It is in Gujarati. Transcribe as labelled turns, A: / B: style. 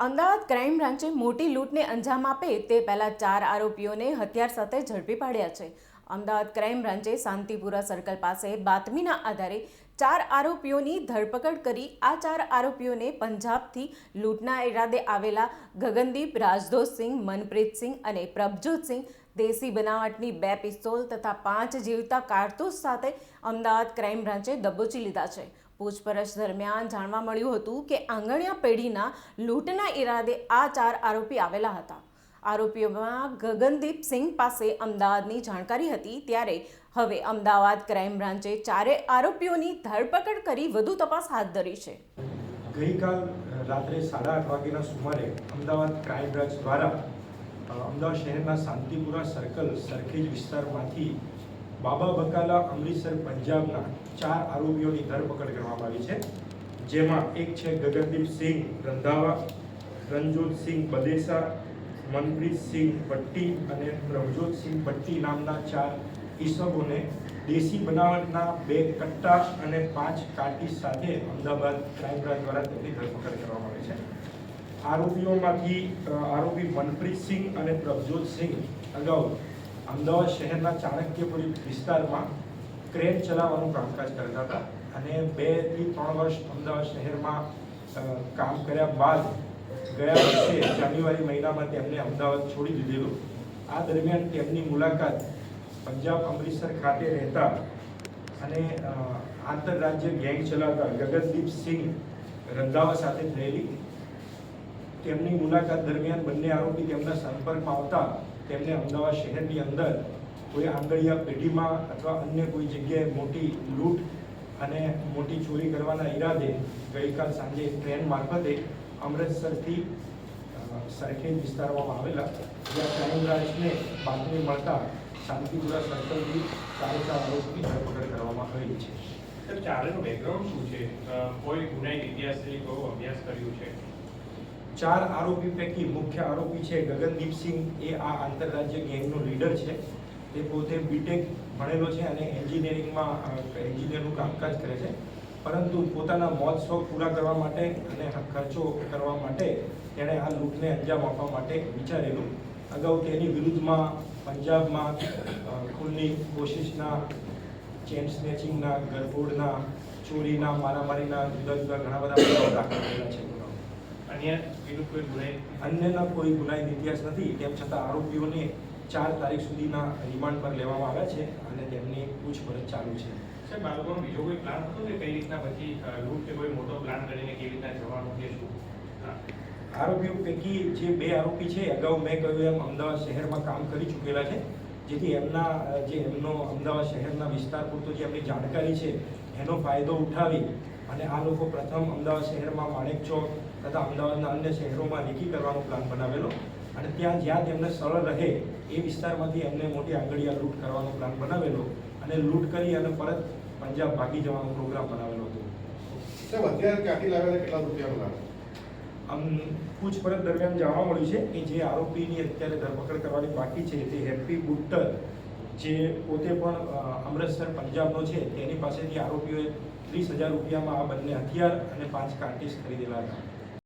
A: અમદાવાદ ક્રાઇમ બ્રાન્ચે મોટી લૂંટને અંજામ આપે તે પહેલા ચાર આરોપીઓને હથિયાર સાથે ઝડપી પાડ્યા છે. અમદાવાદ ક્રાઇમ બ્રાન્ચે શાંતિપુરા સર્કલ પાસે બાતમીના આધારે ચાર આરોપીઓની ધરપકડ કરી આ ચાર આરોપીઓને પંજાબથી લૂંટના ઇરાદે આવેલા ગગનદીપ રાજદોષસિંહ મનપ્રીતસિંહ અને પ્રભજોતસિંહ દેશી બનાવટની બે પિસ્તોલ તથા પાંચ જીવતા કારતૂસ સાથે અમદાવાદ ક્રાઇમ બ્રાન્ચે દબોચી લીધા છે. પૂછપરછ દરમિયાન જાણવા મળ્યું હતું કે આંગણિયા પેઢીના લૂંટના ઈરાદે આ ચાર આરોપી આવેલા હતા. આરોપીઓમાં ગગનદીપ સિંહ પાસે અમદાવાદની જાણકારી હતી ત્યારે હવે અમદાવાદ ક્રાઇમ બ્રાન્ચે ચારે આરોપીઓની ધરપકડ કરી વધુ તપાસ હાથ ધરી છે.
B: ગઈકાલ રાત્રે સાડા આઠ વાગ્યાના સુમારે અમદાવાદ ક્રાઇમ બ્રાન્ચ દ્વારા અમદાવાદ શહેરના શાંતિપુરા સર્કલ સરખેજ વિસ્તારમાંથી બાબા બકાલા અમૃતસર પંજાબના ચાર આરોપીઓની ધરપકડ કરવામાં આવી છે, જેમાં એક છે ગગનદીપ સિંહ રંધાવા, રણજોત સિંહ બદેસા મનપ્રીતસિંહ પટ્ટી અને પ્રભજોતસિંહ ભટ્ટી નામના ચાર ઈસબોને દેશી બનાવટના બે કટ્ટા અને પાંચ કાર્ટીસ સાથે અમદાવાદ ક્રાઇમ બ્રાન્ચ દ્વારા તેમની ધરપકડ કરવામાં આવી છે. આરોપીઓમાંથી આરોપી મનપ્રીત સિંહ અને પ્રભજોત સિંહ અગાઉ અમદાવાદ શહેરના ચાણક્યપુરી વિસ્તારમાં ક્રેન ચલાવવાનું કામકાજ કરતા હતા અને બેથી ત્રણ વર્ષ અમદાવાદ શહેરમાં કામ કર્યા બાદ ગયા વર્ષે જાન્યુઆરી મહિનામાં તેમણે અમદાવાદ છોડી દીધેલું. આ દરમિયાન તેમની મુલાકાત પંજાબ અમૃતસર ખાતે રહેતા અને આંતરરાજ્ય ગેંગ ચલાવતા ગગનદીપ સિંહ રંધાવા સાથે થયેલી. તેમની મુલાકાત દરમિયાન બંને આરોપી તેમના સંપર્કમાં આવતા તેમને અમદાવાદ શહેરની અંદર કોઈ આંગળીયા પેઢીમાં અથવા અન્ય કોઈ જગ્યાએ મોટી લૂંટ અને મોટી ચોરી કરવાના ઈરાદે ગઈકાલ સાંજે ટ્રેન મારફતે અમૃતસરથી સરખેજ વિસ્તારમાં આવેલા જ્યાં ક્રાઇમ બ્રાન્ચને બાતમી મળતા શાંતિપુરા સર્કલથી ચારે ચાર આરોપી ધરપકડ કરવામાં આવેલી છે.
C: ચારેનો બેકગ્રાઉન્ડ શું છે? કોઈ ગુનાહિત ઇતિહાસથી કોઈ અભ્યાસ કર્યું છે?
B: ચાર આરોપી પૈકી મુખ્ય આરોપી છે ગગનદીપસિંહ એ આ આંતરરાજ્ય ગેંગનો લીડર છે. તે પોતે બીટેક ભણેલો છે અને એન્જિનિયરિંગમાં એન્જિનિયરનું કામકાજ કરે છે. પરંતુ પોતાના મોત શોખ પૂરા કરવા માટે અને ખર્ચો કરવા માટે તેણે આ લૂંટને અંજામ આપવા માટે વિચારેલું. અગાઉ તેની વિરુદ્ધમાં પંજાબમાં ખૂનની કોશિશના, ચેન સ્નેચિંગના, ગરબોડના, ચોરીના, મારામારીના, જુદા જુદા ઘણા બધા દાખલ કરેલા છે. અન્યના કોઈ ગુનાહિત ઇતિહાસ નથી તેમ છતાં આરોપીઓને ચાર તારીખ સુધીના રિમાન્ડ પર લેવામાં આવ્યા છે અને તેમની પૂછપરછ ચાલુ છે.
C: સાહેબ બાળકોનો બીજો કોઈ પ્લાન હતો કે કઈ રીતના પછી લૂંટ કે કોઈ મોટો પ્લાન કરીને કેવી રીતના જવાનું કે શું?
B: આરોપીઓ પૈકી જે બે આરોપી છે અગાઉ મેં કહ્યું એમ અમદાવાદ શહેરમાં કામ કરી ચૂકેલા છે. જેથી એમના જે એમનો અમદાવાદ શહેરના વિસ્તાર પૂરતો જે એમની જાણકારી છે એનો ફાયદો ઉઠાવી અને આ લોકો પ્રથમ અમદાવાદ શહેરમાં માણેક ચોક તથા અમદાવાદના અન્ય શહેરોમાં નિકી કરવાનો પ્લાન બનાવેલો. અને ત્યાં જ્યાં તેમને સરળ રહે એ વિસ્તારમાંથી એમને મોટી આંગળીયા લૂંટ કરવાનો પ્લાન બનાવેલો અને લૂંટ કરી અને પરત પંજાબ ભાગી જવાનો પ્રોગ્રામ બનાવેલો હતો.
D: અત્યારે ક્યાંથી લાવ્યા કેટલા રૂપિયાનું લાવ્યા?
B: આમ પૂછપરછ દરમિયાન જાણવા મળ્યું છે કે જે આરોપીની અત્યારે ધરપકડ કરવાની બાકી છે તે હેપી બુટ્ટર જે પોતે પણ અમૃતસર પંજાબનો છે, તેની પાસેથી આરોપીઓએ ત્રીસ હજાર રૂપિયામાં આ બંને હથિયાર અને પાંચ કાર્ટીસ ખરીદેલા હતા.